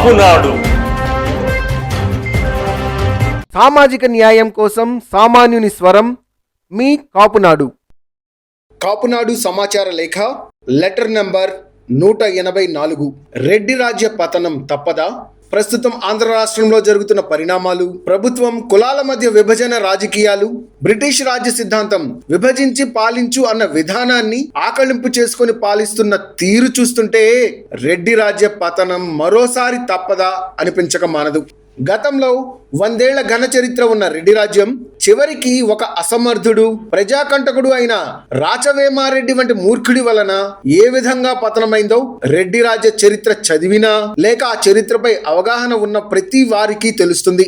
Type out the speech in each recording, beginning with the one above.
కాపునాడు సామాజిక న్యాయం కోసం సామాన్యుని స్వరం మీ కాపునాడు. కాపునాడు సమాచార లేఖ లెటర్ నంబర్ నూట ఎనభై నాలుగు. రెడ్డి రాజ్య పతనం తప్పదా? ప్రస్తుతం ఆంధ్ర రాష్ట్రంలో జరుగుతున్న పరిణామాలు ప్రభుత్వం కులాల మధ్య విభజన రాజకీయాలు బ్రిటిష్ రాజ్య సిద్ధాంతం విభజించి పాలించు అన్న విధానాన్ని ఆకళింపు చేసుకొని పాలిస్తున్న తీరు చూస్తుంటే రెడ్డి రాజ్య పతనం మరోసారి తప్పదా అనిపించక మానదు. గతంలో వందేళ్ళ ఘన చరిత్ర ఉన్న రెడ్డి రాజ్యం చివరికి ఒక అసమర్థుడు ప్రజాకంటకుడు అయిన రాచవేమారెడ్డి వంటి మూర్ఖుడి వలన ఏ విధంగా పతనమైందో రెడ్డి రాజ్య చరిత్ర చదివినా లేక ఆ చరిత్రపై అవగాహన ఉన్న ప్రతి వారికి తెలుస్తుంది.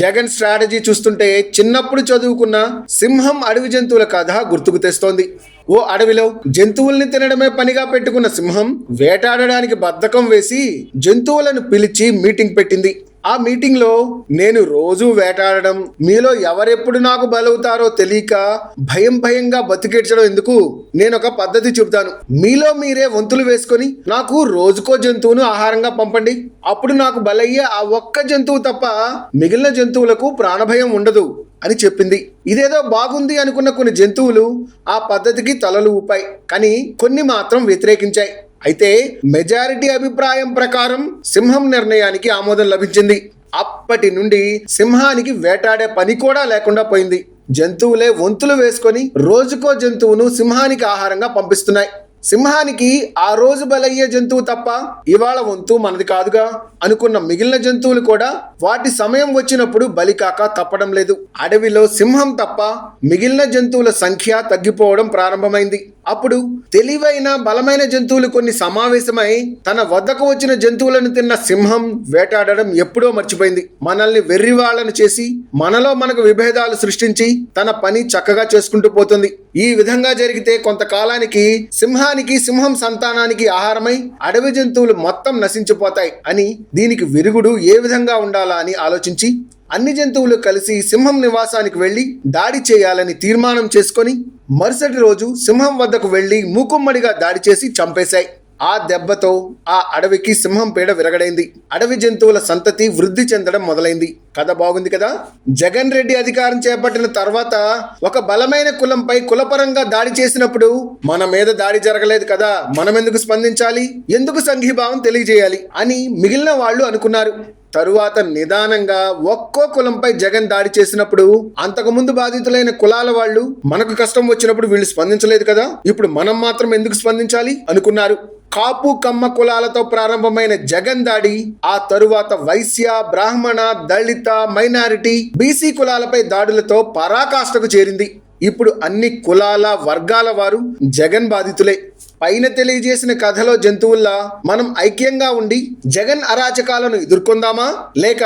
జగన్ స్ట్రాటజీ చూస్తుంటే చిన్నప్పుడు చదువుకున్న సింహం అడవి జంతువుల కథ గుర్తుకు తెస్తోంది. ఓ అడవిలో జంతువుల్ని తినడమే పనిగా పెట్టుకున్న సింహం వేటాడడానికి బద్ధకం వేసి జంతువులను పిలిచి మీటింగ్ పెట్టింది. ఆ మీటింగ్లో నేను రోజు వేటాడడం మీలో ఎవరెప్పుడు నాకు బలవుతారో తెలియక భయం భయంగా బతికేడ్చడం ఎందుకు? నేను ఒక పద్ధతి చెబుతాను మీలో మీరే వంతులు వేసుకొని నాకు రోజుకో జంతువును ఆహారంగా పంపండి. అప్పుడు నాకు బలయ్యే ఆ ఒక్క జంతువు తప్ప మిగిలిన జంతువులకు ప్రాణభయం ఉండదు అని చెప్పింది. ఇదేదో బాగుంది అనుకున్న కొన్ని జంతువులు ఆ పద్ధతికి తలలు ఊపాయి. కానీ కొన్ని మాత్రం వ్యతిరేకించాయి. అయితే మెజారిటీ అభిప్రాయం ప్రకారం సింహం నిర్ణయానికి ఆమోదం లభించింది. అప్పటి నుండి సింహానికి వేటాడే పని కూడా లేకుండా పోయింది. జంతువులే వంతులు వేసుకొని రోజుకో జంతువును సింహానికి ఆహారంగా పంపిస్తున్నాయి. సింహానికి ఆ రోజు బలయ్యే జంతువు తప్ప ఇవాళ వంతు మనది కాదుగా అనుకున్న మిగిలిన జంతువులు కూడా వాటి సమయం వచ్చినప్పుడు బలి కాక తప్పడం లేదు. అడవిలో సింహం తప్ప మిగిలిన జంతువుల సంఖ్య తగ్గిపోవడం ప్రారంభమైంది. అప్పుడు తెలివైన బలమైన జంతువులు కొన్ని సమావేశమై తన వద్దకు వచ్చిన జంతువులను తిన్న సింహం వేటాడడం ఎప్పుడో మర్చిపోయింది. మనల్ని వెర్రివాళ్ళను చేసి మనలో మనకు విభేదాలు సృష్టించి తన పని చక్కగా చేసుకుంటూ పోతుంది. ఈ విధంగా జరిగితే కొంతకాలానికి సింహానికి సింహం సంతానానికి ఆహారమై అడవి జంతువులు మొత్తం నశించిపోతాయి అని దీనికి విరుగుడు ఏ విధంగా ఉండాలా అని ఆలోచించి అన్ని జంతువులు కలిసి సింహం నివాసానికి వెళ్ళి దాడి చేయాలని తీర్మానం చేసుకొని మరుసటి రోజు సింహం వద్దకు వెళ్ళి మూకుమ్మడిగా దాడి చేసి చంపేశాయి. ఆ దెబ్బతో ఆ అడవికి సింహం పీడ విరగడైంది. అడవి జంతువుల సంతతి వృద్ధి చెందడం మొదలైంది. కథ బాగుంది కదా? జగన్ రెడ్డి అధికారం చేపట్టిన తర్వాత ఒక బలమైన కులంపై కులపరంగా దాడి చేసినప్పుడు మన మీద దాడి జరగలేదు కదా? మనం ఎందుకు స్పందించాలి? ఎందుకు సంఘీభావం తెలియజేయాలి? అని మిగిలిన వాళ్ళు అనుకున్నారు. తరువాత నిదానంగా ఒక్కో కులంపై జగన్ దాడి చేసినప్పుడు అంతకుముందు బాధితులైన కులాల వాళ్ళు మనకు కష్టం వచ్చినప్పుడు వీళ్ళు స్పందించలేదు కదా? ఇప్పుడు మనం మాత్రం ఎందుకు స్పందించాలి? అనుకున్నారు. కాపు కమ్మ కులాలతో ప్రారంభమైన జగన్ దాడి ఆ తరువాత వైశ్య బ్రాహ్మణ దళిత మైనారిటీ బీసీ కులాలపై దాడులతో పరాకాష్ఠకు చేరింది. ఇప్పుడు అన్ని కులాల వర్గాల వారు జగన్ బాధితులే. పైన తెలియజేసిన కథలో జంతువుల్లా మనం ఐక్యంగా ఉండి జగన్ అరాచకాలను ఎదుర్కొందామా? లేక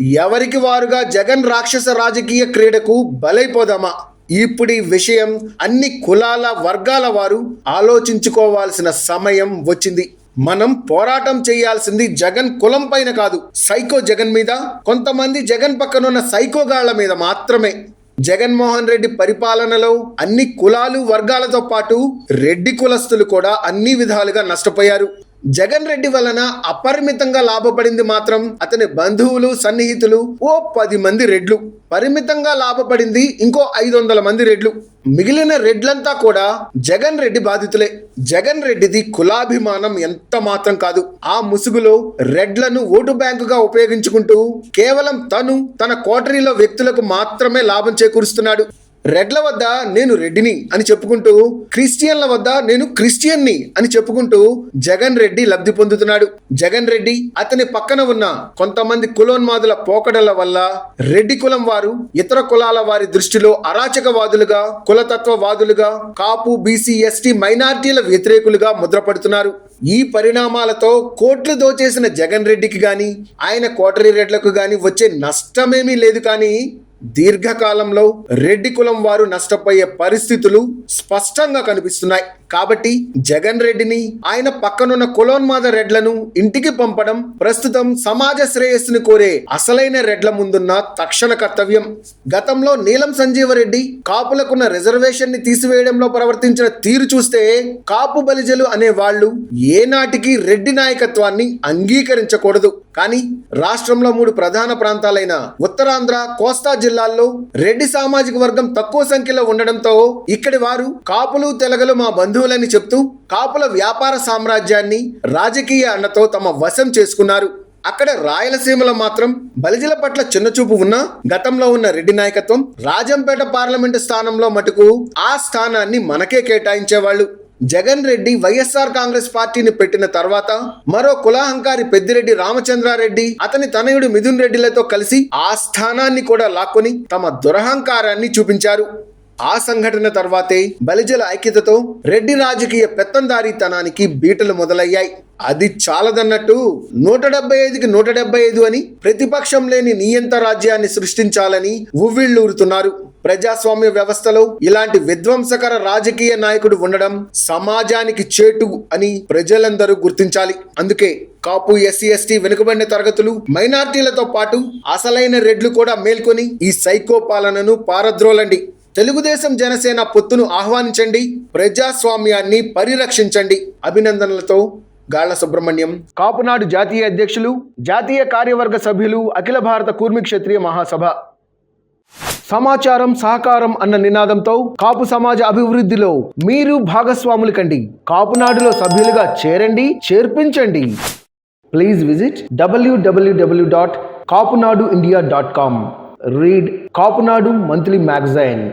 ఎవరికి వారుగా జగన్ రాక్షస రాజకీయ క్రీడకు బలైపోదామా? ఇప్పుడు ఈ విషయం అన్ని కులాల వర్గాల వారు ఆలోచించుకోవాల్సిన సమయం వచ్చింది. మనం పోరాటం చేయాల్సింది జగన్ కులం పైన కాదు సైకో జగన్ మీద. కొంతమంది జగన్ పక్కనున్న సైకోగాళ్ళ మీద మాత్రమే. జగన్మోహన్ రెడ్డి పరిపాలనలో అన్ని కులాలు వర్గాలతో పాటు రెడ్డి కులస్తులు కూడా అన్ని విధాలుగా నష్టపోయారు. జగన్ రెడ్డి వలన అపరిమితంగా లాభపడింది మాత్రం అతని బంధువులు సన్నిహితులు ఓ పది మంది రెడ్లు. పరిమితంగా లాభపడింది ఇంకో ఐదు వందల మంది రెడ్లు. మిగిలిన రెడ్లంతా కూడా జగన్ రెడ్డి బాధితులే. జగన్ రెడ్డిది కులాభిమానం ఎంత మాత్రం కాదు. ఆ ముసుగులో రెడ్లను ఓటు బ్యాంకుగా ఉపయోగించుకుంటూ కేవలం తను తన కోటరీలో వ్యక్తులకు మాత్రమే లాభం చేకూరుస్తున్నాడు. రెడ్ల వద్ద నేను రెడ్డిని అని చెప్పుకుంటూ క్రిస్టియన్ల వద్ద నేను క్రిస్టియన్ని అని చెప్పుకుంటూ జగన్ రెడ్డి లబ్ధి పొందుతున్నాడు. జగన్ రెడ్డి అతని పక్కన ఉన్న కొంతమంది కులోన్మాదుల పోకడల వల్ల రెడ్డి కులం వారు ఇతర కులాల వారి దృష్టిలో అరాచకవాదులుగా కులతత్వవాదులుగా కాపు బీసీ ఎస్టీ మైనార్టీల వ్యతిరేకులుగా ముద్రపడుతున్నారు. ఈ పరిణామాలతో కోట్లు దోచేసిన జగన్ రెడ్డికి గాని ఆయన కోటరీ రెడ్లకు గాని వచ్చే నష్టమేమీ లేదు కానీ దీర్ఘకాలంలో రెడ్డి కులం వారు నష్టపోయే పరిస్థితులు స్పష్టంగా కనిపిస్తున్నాయి. కాబట్టి జగన్ రెడ్డిని ఆయన పక్కనున్న కులోన్మాద రెడ్లను ఇంటికి పంపడం ప్రస్తుతం సమాజ శ్రేయస్సును కోరే అసలైన రెడ్ల ముందున్న తక్షణ కర్తవ్యం. గతంలో నీలం సంజీవరెడ్డి కాపులకున్న రిజర్వేషన్ని తీసివేయడంలో ప్రవర్తించిన తీరు చూస్తే కాపు బలిజలు అనే వాళ్ళు ఏనాటికి రెడ్డి నాయకత్వాన్ని అంగీకరించకూడదు. కానీ రాష్ట్రంలో మూడు ప్రధాన ప్రాంతాలైన ఉత్తరాంధ్ర కోస్తా జిల్లాల్లో రెడ్డి సామాజిక వర్గం తక్కువ సంఖ్యలో ఉండడంతో ఇక్కడి వారు కాపులు తెలగలు మా బంధువులని చెప్తూ కాపుల వ్యాపార సామ్రాజ్యాన్ని రాజకీయ అండతో తమ వశం చేసుకున్నారు. అక్కడ రాయలసీమలో మాత్రం బలిజల పట్ల చిన్నచూపు ఉన్న గతంలో ఉన్న రెడ్డి నాయకత్వం రాజంపేట పార్లమెంటు స్థానంలో మటుకు ఆ స్థానాన్ని మనకే కేటాయించేవాళ్ళు. జగన్ రెడ్డి వైఎస్ఆర్ కాంగ్రెస్ పార్టీని పెట్టిన తర్వాత మరో కులాహంకారి పెద్దిరెడ్డి రామచంద్రారెడ్డి అతని తనయుడు మిథున్ రెడ్డిలతో కలిసి ఆ స్థానాన్ని కూడా లాక్కొని తమ దురహంకారాన్ని చూపించారు. ఆ సంఘటన తర్వాతే బలిజల ఐక్యతతో రెడ్డి రాజకీయ పెత్తందారీతనానికి బీటలు మొదలయ్యాయి. అది చాలదన్నట్టు నూట డెబ్బై ఐదుకి నూట డెబ్బై ఐదు అని ప్రతిపక్షం లేని నియంత రాజ్యాన్ని సృష్టించాలని ఉవ్విళ్ళూరుతున్నారు. ప్రజాస్వామ్య వ్యవస్థలో ఇలాంటి విధ్వంసకర రాజకీయ నాయకుడు ఉండడం సమాజానికి చేటు అని ప్రజలందరూ గుర్తించాలి. అందుకే కాపు ఎస్సీ ఎస్టీ వెనుకబడిన తరగతులు మైనార్టీలతో పాటు అసలైన రెడ్లు కూడా మేల్కొని ఈ సైకో పాలనను పారద్రోలండి. తెలుగుదేశం జనసేన పొత్తును ఆహ్వానించండి ప్రజాస్వామ్యాన్ని పరిరక్షించండి. అభినందనలతో గాళ్ళ సుబ్రహ్మణ్యం. కాపునాడు జాతీయ అధ్యక్షులు జాతీయ కార్యవర్గ సభ్యులు అఖిల భారత కూర్మి క్షత్రియ మహాసభ. సమాచారం సహకారం అన్న నినాదంతో కాపు సమాజ అభివృద్ధిలో మీరు భాగస్వాములు కండి. కాపునాడులో సభ్యులుగా చేరండి చేర్పించండి. Please visit W W W dot Kapunadu India dot com. Read का monthly magazine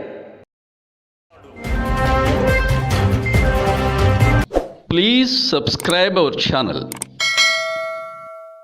please subscribe our channel